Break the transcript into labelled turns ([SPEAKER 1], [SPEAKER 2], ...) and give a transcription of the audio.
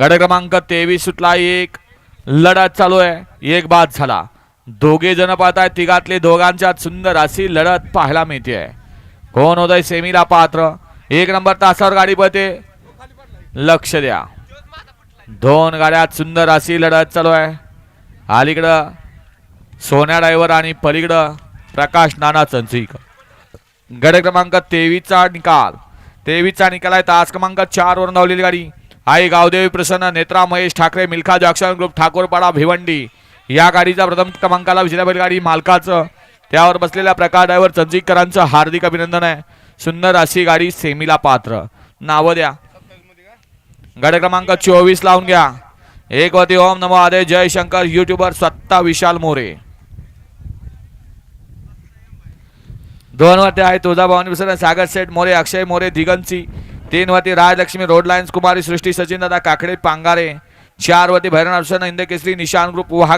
[SPEAKER 1] गड क्रमांक तेवीस सुटला एक लढत चालू आहे. एक बाद झाला. दोघे जण पाहत आहेत तिघातले दोघांच्या सुंदर अशी लढत पाहायला मिळते कोण होतय सेमीला पात्र? एक नंबर तासावर गाडी पळते. लक्ष द्या. दोन गाड्यात सुंदर अशी लढत चालू आहे. अलीकडं सोन्या ड्रायव्हर आणि पलीकडं प्रकाश नाना चंचीक गड क्रमांक तेवीसचा निकाल. तेवीसचा निकाल आहे. तास क्रमांक चार वर धावलेली गाडी. आई गावदेवी प्रसन्न नेत्रा महेश ठाकरे मिल्खा जॅक्सन ग्रुप ठाकूरपाडा भिवंडी. या गाडीचा प्रथम क्रमांकाला विजेता बैलगाडी मालकाचं. त्यावर बसलेल्या प्रकार ड्रायव्हर चंजीकरांचं हार्दिक अभिनंदन आहे. सुंदर अशी गाडी सेमीला पात्र. नावं द्या. गड क्रमांक चोवीस लावून घ्या. एक वती ओम नमो आदय जयशंकर युट्यूबर स्वतः विशाल मोरे. दोन वरती आहे तुळजाभवानी प्रसन्न सागर सेठ मोरे अक्षय मोरे दिगंची तीन वरती राजलक्ष्मी रोड लाईन्स कुमारी सृष्टी सचिन दादा काकडे पांगारे चार वरती भैरवनाथ प्रसन्न इंद केसरी निशान ग्रुप वाहक